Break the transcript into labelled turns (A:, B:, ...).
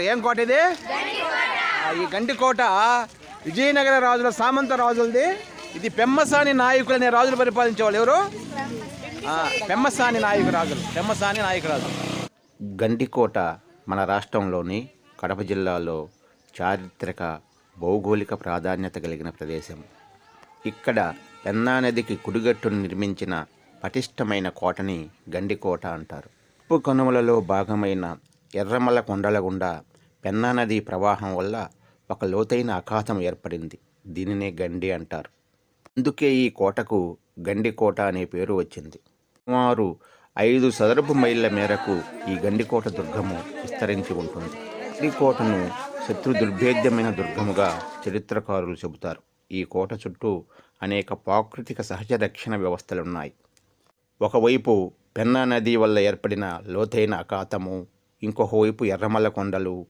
A: ఏం కోట ఇది? ఈ గండికోట విజయనగర రాజుల సామంత రాజులది. ఇది పెమ్మసాని నాయకులు అనే రాజులు పరిపాలించేవాళ్ళు ఎవరు? ఆ, పెమ్మసాని నాయకు రాజులు. పెమ్మసాని నాయకు రాజులు. గండికోట మన రాష్ట్రంలోని కడప జిల్లాలో చారిత్రక భౌగోళిక ప్రాధాన్యత కలిగిన ప్రదేశం. ఇక్కడ పెన్నా నదికి కుడిగట్టును నిర్మించిన పటిష్టమైన కోటని గండికోట అంటారు. ఉప్పు కనుమలలో భాగమైన ఎర్రమల కొండల గుండా పెన్నా నది ప్రవాహం వల్ల ఒక లోతైన అఖాతం ఏర్పడింది. దీనినే గండి అంటారు. అందుకే ఈ కోటకు గండికోట అనే పేరు వచ్చింది. సుమారు ఐదు చదరపు మైళ్ళ మేరకు ఈ గండికోట దుర్గము విస్తరించి ఉంటుంది. ఈ కోటను శత్రు దుర్భేద్యమైన దుర్గముగా చరిత్రకారులు చెబుతారు. ఈ కోట చుట్టూ అనేక ప్రాకృతిక సహజ రక్షణ వ్యవస్థలున్నాయి. ఒకవైపు పెన్నా నది వల్ల ఏర్పడిన లోతైన అఖాతము ఇంకొక వైపు ఎర్రమల్ల కొండలు